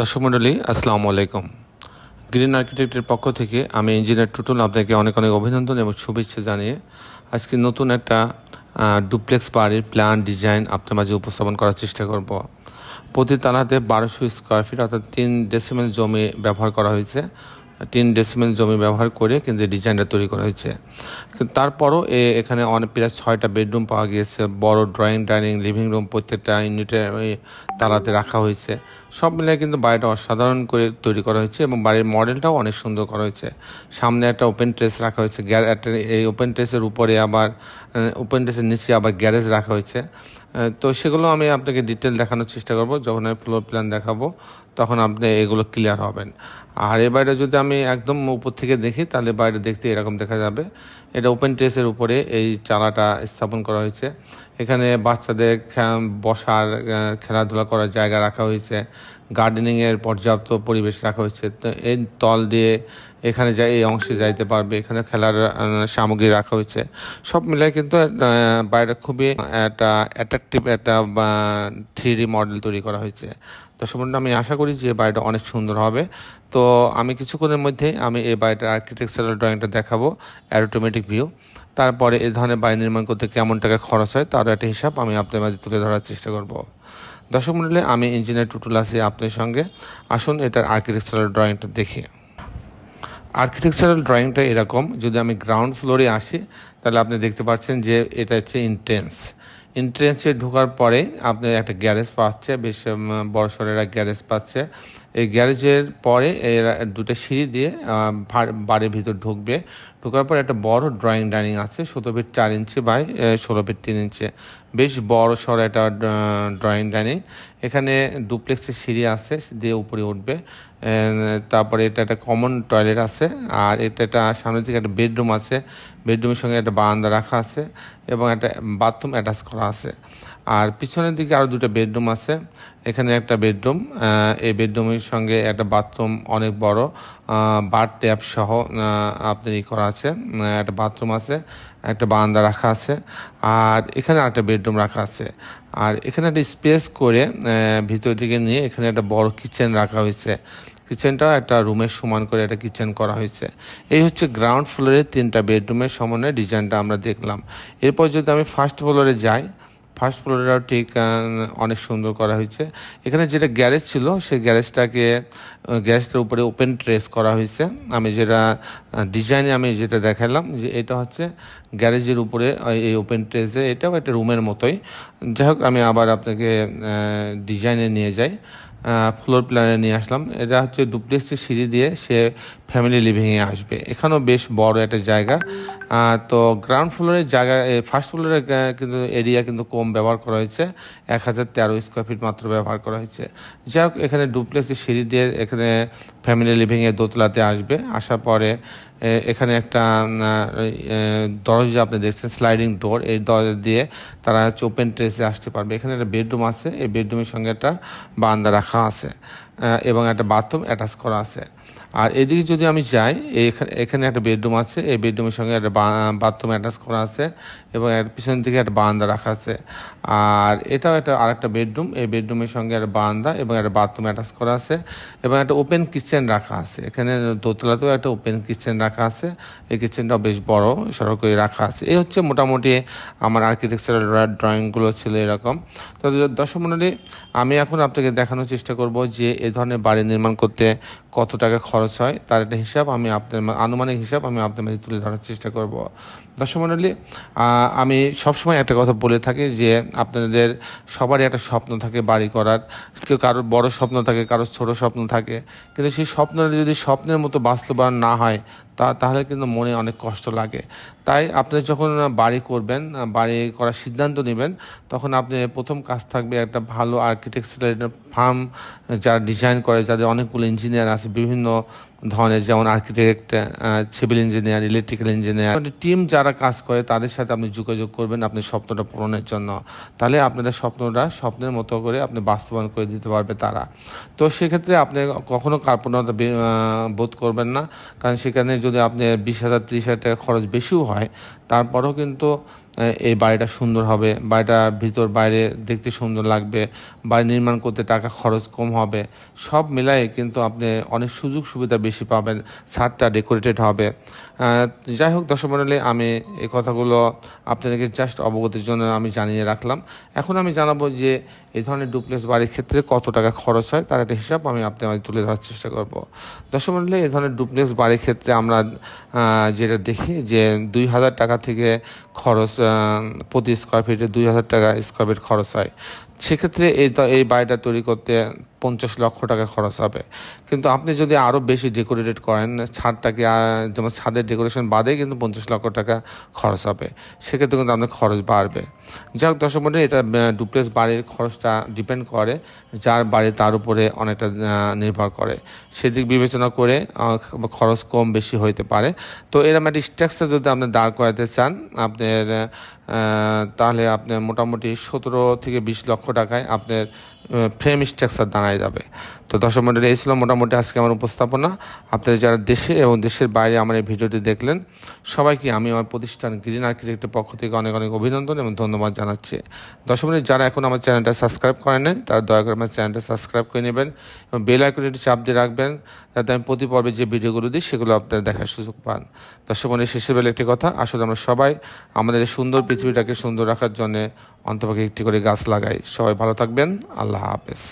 দর্শক মণ্ডলী, আসসালামু আলাইকুম। গ্রিন আর্কিটেক্টের পক্ষ থেকে আমি ইঞ্জিনিয়ার টুটুল আপনাকে অনেক অনেক অভিনন্দন এবং শুভেচ্ছা জানিয়ে আজকে নতুন একটা ডুপ্লেক্স বাড়ির প্ল্যান, ডিজাইন আপনার মাঝে উপস্থাপন করার চেষ্টা করব। প্রতি তালাতে বারোশো স্কোয়ার ফিট অর্থাৎ তিন ডেসিমেল জমি ব্যবহার করা হয়েছে। তিন ডেসিমেল জমি ব্যবহার করে কিন্তু ডিজাইনটা তৈরি করা হয়েছে। তারপরও এখানে অনেক প্রায় ছয়টা বেডরুম পাওয়া গিয়েছে, বড় ড্রয়িং ডাইনিং লিভিং রুম প্রত্যেকটা ইউনিটে তালাতে রাখা হয়েছে। সব মিলিয়ে কিন্তু বাড়িটা অসাধারণ করে তৈরি করা হয়েছে এবং বাড়ির মডেলটাও অনেক সুন্দর করা হয়েছে। সামনে একটা ওপেন ট্রেস রাখা হয়েছে এই ওপেন ট্রেসের উপরে আবার ওপেন ট্রেসের নিচে আবার গ্যারেজ রাখা হয়েছে। তো সেগুলো আমি আপনাকে ডিটেল দেখানোর চেষ্টা করব। যখন আমি ফ্লোর প্ল্যান দেখাবো, তখন আপনি এগুলো ক্লিয়ার হবেন। আর এ বাইরে যদি আমি একদম উপর থেকে দেখি, তাহলে বাইরে দেখতে এরকম দেখা যাবে। এটা ওপেন টেসের উপরে এই চালাটা স্থাপন করা হয়েছে। এখানে বাচ্চাদের বসার খেলাধুলা করার জায়গা রাখা হয়েছে। গার্ডেনিংয়ের পর্যাপ্ত পরিবেশ রাখা হয়েছে। তো এই তল দিয়ে এখানে যাই, এই অংশে যাইতে পারবে। এখানে খেলার সামগ্রী রাখা হয়েছে। সব মিলে কিন্তু বাড়িটা খুবই একটা অ্যাট্রাকটিভ একটা থ্রি মডেল তৈরি করা হয়েছে। তো সম্বন্ধে আমি আশা করি যে বাড়িটা অনেক সুন্দর হবে। তো আমি কিছুক্ষণের মধ্যেই আমি এই বাড়িটার আর্কিটেকচারাল ড্রয়িংটা দেখাবো অ্যারোটোমেটিক ভিউ তারপরে এ ধরনের বাড়ি নির্মাণ করতে কেমন টাকা খরচ হয়, তারও একটা হিসাব আমি আপনার মাঝে তুলে ধরার চেষ্টা করব। দর্শক মন্ডলে, আমি ইঞ্জিনিয়ার টুটুল আছি আপনার সঙ্গে। আসুন এটার আর্কিটেকচারাল ড্রয়িংটা দেখি। আর্কিটেকচারাল ড্রয়িংটা এরকম, যদি আমি গ্রাউন্ড ফ্লোরে আসি, তাহলে আপনি দেখতে পাচ্ছেন যে এটা হচ্ছে ইন্ট্রেন্স ইন্ট্রেন্সে ঢোকার পরে আপনি একটা গ্যারেজ পাচ্ছে, বেশ বড়সড় একটা গ্যারেজ পাচ্ছে। এই গ্যারেজের পরে দুটো সিঁড়ি দিয়ে বাড়ির ভিতর ঢুকবে। ঢোকার পর একটা বড় ড্রয়িং ডাইনিং আছে, সতেরো ফিট চার ইঞ্চি বাই ষোলো ফিট তিন ইঞ্চি। বেশ বড় সড়ো একটা ড্রয়িং ডাইনিং এখানে ডুপ্লেক্সের সিঁড়ি আছে দিয়ে উপরে উঠবে। তারপরে এটা একটা কমন টয়লেট আছে, আর এটা একটা সামনের দিকে একটা বেডরুম আছে। বেডরুমের সঙ্গে একটা বারান্দা রাখা আছে এবং একটা বাথরুম অ্যাটাচ করা আছে। আর পিছনের দিকে আরও দুটো বেডরুম আছে। এখানে একটা বেডরুম এই বেডরুমের সঙ্গে একটা বাথরুম অনেক বড় বার ট্যাপ সহ আপনার ই করা আছে। একটা বাথরুম আছে, একটা বারান্দা রাখা আছে, আর এখানে একটা বেডরুম রাখা আছে। আর এখানে একটা স্পেস করে ভিতর দিকে নিয়ে এখানে একটা বড় কিচেন রাখা হয়েছে। কিচেনটাও একটা রুমের সমান করে একটা কিচেন করা হয়েছে। এই হচ্ছে গ্রাউন্ড ফ্লোরে তিনটা বেডরুমের সমন্বয়ে ডিজাইনটা আমরা দেখলাম। এরপর যদি আমি ফার্স্ট ফ্লোরে যাই ফার্স্ট ফ্লোরটাও ঠিক অনেক সুন্দর করা হয়েছে। এখানে যেটা গ্যারেজ ছিল, সেই গ্যারেজটাকে গ্যারেজটার উপরে ওপেন ট্রেস করা হয়েছে। আমি যেটা ডিজাইনে আমি যেটা দেখালাম যে এটা হচ্ছে গ্যারেজের উপরে এই ওপেন ট্রেসে এটাও একটা রুমের মতোই। যাই হোক, আমি আবার আপনাকে ডিজাইনে নিয়ে যাই। ফ্লোর প্ল্যানে নিয়ে আসলাম। এটা হচ্ছে ডুপ্লেক্সের সিঁড়ি দিয়ে সে ফ্যামিলি লিভিংয়ে আসবে। এখানেও বেশ বড় একটা জায়গা। তো গ্রাউন্ড ফ্লোরের জায়গা ফার্স্ট ফ্লোরের কিন্তু এরিয়া কিন্তু কম ব্যবহার করা হয়েছে। এক হাজার তেরো স্কোয়ার ফিট মাত্র ব্যবহার করা হয়েছে। যাই হোক, এখানে ডুপ্লেক্সের সিঁড়ি দিয়ে এখানে ফ্যামিলি লিভিংয়ে দোতলাতে আসবে। আসার পরে এখানে একটা দরজা আপনি দেখছেন স্লাইডিং ডোর এই দরজা দিয়ে তারা হচ্ছে ওপেন ট্রেসে আসতে পারবে। এখানে একটা বেডরুম আছে, এই বেডরুমের সঙ্গে একটা বান্দা রাখা আছে। এবং একটা বাথরুম অ্যাটাচ করা আছে। আর এদিকে যদি আমি যাই, এখানে এখানে একটা বেডরুম আছে, এই বেডরুমের সঙ্গে একটা বাথরুম অ্যাটাচ করা আছে এবং এর পিছন দিকে একটা বারান্দা রাখা আছে। আর এটাও একটা, আরেকটা বেডরুম এই বেডরুমের সঙ্গে একটা বারান্দা এবং একটা বাথরুম অ্যাটাচ করা আছে এবং একটা ওপেন কিচেন রাখা আছে। এখানে দোতলাতেও একটা ওপেন কিচেন রাখা আছে। এই কিচেনটাও বেশ বড় সড়ক করে রাখা আছে। এই হচ্ছে মোটামুটি আমার আর্কিটেকচারাল ড্রয়িংগুলো ছিল এরকম। তো দর্শক মন্ডলী, আমি এখন আপনাকে দেখানোর চেষ্টা করব যে এ ধরনের বাড়ি নির্মাণ করতে কত টাকা খরচ হয়, তার একটা হিসাব আমি আপনার আনুমানিক হিসাব আমি আপনার মাঝে তুলে ধরার চেষ্টা করব। দর্শক মণ্ডলী আমি সবসময় একটা কথা বলে থাকি যে আপনাদের সবারই একটা স্বপ্ন থাকে বাড়ি করার। কেউ কারোর বড় স্বপ্ন থাকে, কারোর ছোট স্বপ্ন থাকে। কিন্তু সেই স্বপ্নটা যদি স্বপ্নের মতো বাস্তবায়ন না হয় তা, তাহলে কিন্তু মনে অনেক কষ্ট লাগে। তাই আপনি যখন বাড়ি করবেন, বাড়ি করার সিদ্ধান্ত নেবেন, তখন আপনি প্রথম কাজ থাকবে একটা ভালো আর্কিটেকচারাল ফার্ম যারা ডিজাইন করে, যাদের অনেকগুলো ইঞ্জিনিয়ার আছে, বিভিন্ন ধরনের যেমন architect civil engineer electrical engineer team যারা কাজ করে তাদের সাথে আপনি যোগাযোগ করবেন আপনি স্বপ্নটা পূরণের জন্য। তাহলে আপনাদের স্বপ্নটা স্বপ্নের মতো করে আপনি বাস্তবায়ন করে দিতে পারবে তারা। তো সেক্ষেত্রে আপনি কখনো কার্পণ্যতা বে- আহ, বোধ করবেন না। কারণ সেখানে যদি আপনি বিশ হাজার ত্রিশ হাজার টাকা খরচ বেশিও হয় তারপরেও কিন্তু এই বাড়িটা সুন্দর হবে, বাড়িটার ভিতর বাইরে দেখতে সুন্দর লাগবে, বাড়ি নির্মাণ করতে টাকা খরচ কম হবে, সব মিলাই কিন্তু আপনি অনেক সুযোগ সুবিধা বেশি পাবেন, ছাদটা ডেকোরেটেড হবে। যাই হোক দর্শক মণ্ডলী আমি এই কথাগুলো আপনাদেরকে জাস্ট অবগতির জন্য আমি জানিয়ে রাখলাম। এখন আমি জানাব যে এই ধরনের ডুপ্লেক্স বাড়ির ক্ষেত্রে কত টাকা খরচ হয়, তার একটা হিসাব আমি আপনাদের তুলে ধরার চেষ্টা করব। দর্শক মণ্ডলী এই ধরনের ডুপ্লেক্স বাড়ির ক্ষেত্রে আমরা যেটা দেখি যে দুই হাজার টাকা থেকে খরচ প্রতি স্কোয়ার ফিটে দুই হাজার টাকা স্কোয়ার ফিট খরচ হয়। সেক্ষেত্রে এই এই বাড়িটা তৈরি করতে পঞ্চাশ লক্ষ টাকা খরচ হবে। কিন্তু আপনি যদি আরও বেশি ডেকোরেটেড করেন, ছাদটাকে যেমন ছাদের ডেকোরেশন বাদে কিন্তু পঞ্চাশ লক্ষ টাকা খরচ হবে। সেক্ষেত্রে কিন্তু আপনার খরচ বাড়বে। যাই হোক দর্শক এটা ডুপ্লেক্স বাড়ির খরচটা ডিপেন্ড করে, যার বাড়ি তার উপরে অনেকটা নির্ভর করে। সেদিক বিবেচনা করে খরচ কম বেশি হইতে পারে। তো এরকম একটা স্ট্রাকচার যদি আপনি দাঁড় করাতে চান, আপনার তাহলে আপনার মোটামুটি সতেরো থেকে বিশ লক্ষ টাকায় আপনার ফ্রেম স্ট্রাকচার দাঁড়ায় যাবে। তো দর্শক মন্ডলী, এই ছিল মোটামুটি আজকে আমার উপস্থাপনা। আপনারা যারা দেশে এবং দেশের বাইরে আমার এই ভিডিওটি দেখলেন, সবাইকে আমি আমার প্রতিষ্ঠান গ্রিন আর্কিটেক্টের পক্ষ থেকে অনেক অনেক অভিনন্দন এবং ধন্যবাদ জানাচ্ছি। দর্শক মন্ডলী, যারা এখন আমার চ্যানেলটা সাবস্ক্রাইব করেন তারা দয়া করে আমার চ্যানেলটা সাবস্ক্রাইব করে নেবেন এবং বেল আইকনটি চাপ দিয়ে রাখবেন, যাতে আমি প্রতি পর্বে যে ভিডিওগুলো দিই, সেগুলো আপনারা দেখার সুযোগ পান। দর্শক মন্ডলী, শেষের বেলা একটি কথা, আসলে আমরা সবাই আমাদের এই সুন্দর পৃথিবীটাকে সুন্দর রাখার জন্য অন্তপক্ষে একটি করে গাছ লাগাই। সবাই ভালো থাকবেন। আল্লাহ হাফেজ